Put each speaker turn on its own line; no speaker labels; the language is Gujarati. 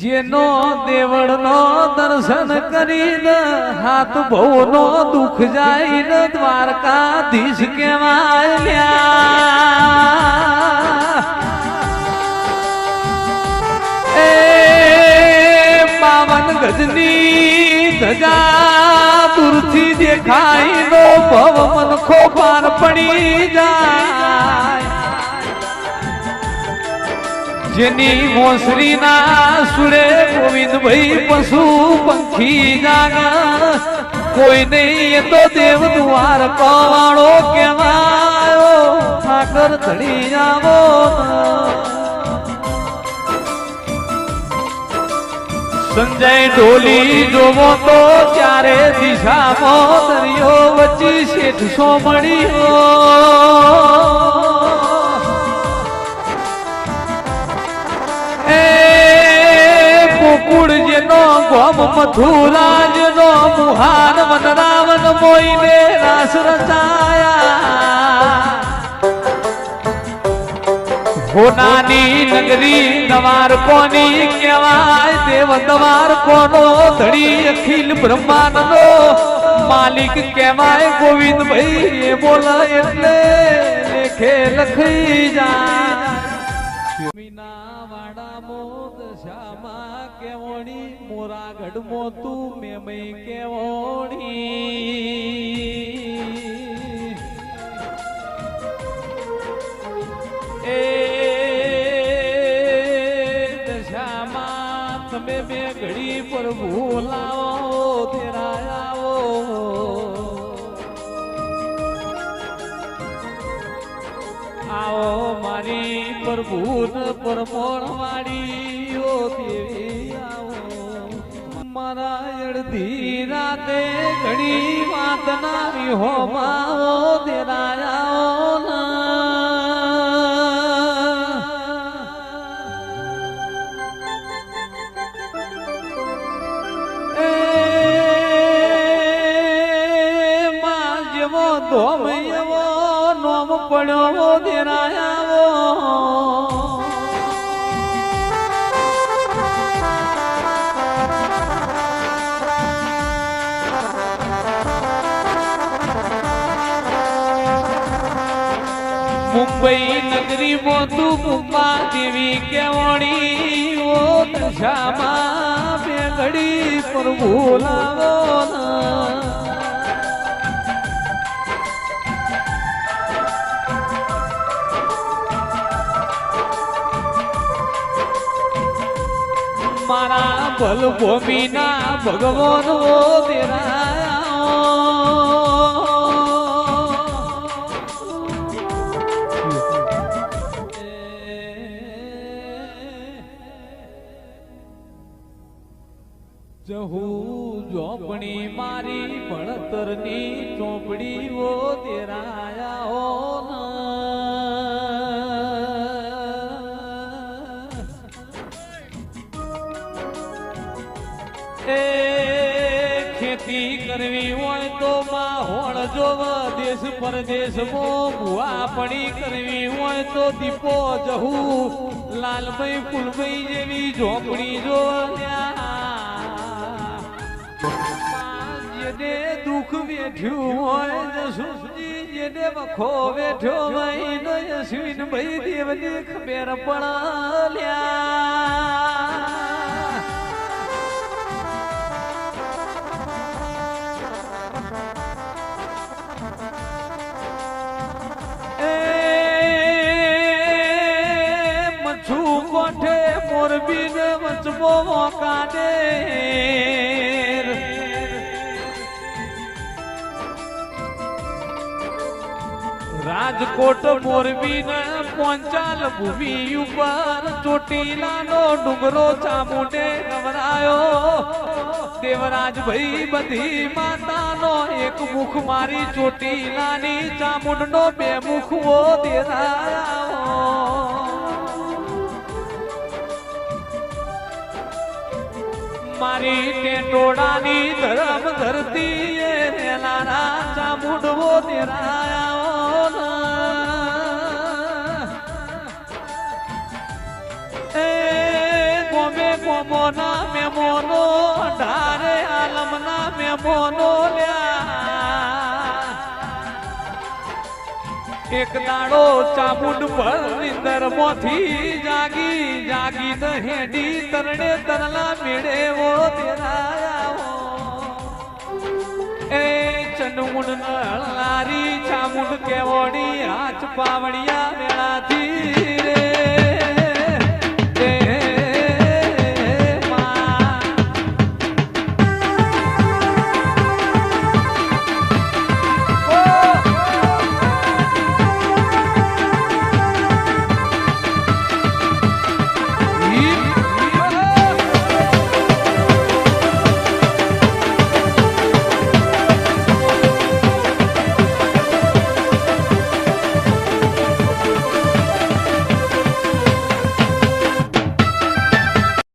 જેનો દેવળનો દર્શન કરીને હાથ ભવનો દુઃખ જાય દ્વારકાધીશ કહેવાય લ્યા. એ પાવન ગજની ધજા દૂરથી દેખાય નો ભવ મનખો પાર પડી જાય જેની મોસરીના સુરે ગોવિંદભાઈ પશુ પંખી જાગા કોઈ નહીં એ તો દેવ દ્વાર કવાળો કેવાયો ઠાકર ધણી આવો સંજય ઢોલી જોવો તો ત્યારે દિશામાં દરિયો વચ્ચે શેઠ સોમણીઓ. એ ગોમ નો મુહાન વનરાવન મોઈને રાસ રચાયા. હોનાની નગરી નવાર કોની કહેવાય? દેવ દવાર કોનો? ધડી અખિલ બ્રહ્માંડનો માલિક કહેવાય ગોવિંદભાઈ, એ બોલે એટલે લેખે લખી જાય. મોદ શ્યામા કેવણી, મોરાગઢ ગઢમો તું મેમઈ કેવણી. એ દશામાં તમે બે ઘડી પર ભૂલાવો, તેરા આવો. મારી પ્રભુન પરમોણ વાણી ઓ દેવી આવો. મારા અડધી રાતે ઘણી વાત ના હો માવો દેરાયાઓ ધોમ એવો પડ્યો દેરાયાવો મુંબઈ નગરી મોતું મુંબા દેવી કેવણી, ઓ દશામાં બે ઘડી પર ભૂલાવો મારા ભલ ભૂમિના ભગવાન ઓ જહુ ચોપડી મારી ભણતરની ચોપડી ઓ તેરાયા હો ખેતી કરવી હોય તો માં હોણ જોવ દેશ પરદેશમાં ભૂવા પડી કરવી હોય તો દીપો જહુ. લાલભાઈ ફૂલભાઈ જેવી ઝોપડી જો દુઃખ વેઠ્યું હોય જસુજી જેને વખો વેઠ્યો હોય ને યશવીન ભાઈ એ મચ્છુ કોઠે મોરબી ને વચમો રાજકોટ મોરબી ને પોંચાલ ભૂમિ ઉપર ચોટીલાનો ડુંગરો ચામુંડે નવરાયો. દેવરાજ ભાઈ બધી માતાનો એક મુખ મારી ચોટીલાની ચામુંડનો બે મુખ ઓ દેરાયો. મારી ટેટોડાની ધરમ ધરતી એ ચામુંડવો દેરાયો. કોમોના આલમ ના આલમના મેમોનો લ્યા. એક દાડો ચાબુડ પર નિંદર મોથી જાગી જાગી ન હેડી તરણે તરલા મેળે વો તેરાયાવો એ ચંડમુંડ લારી ચામુંડ કેવડી હાથ પાવડિયા મેળાથી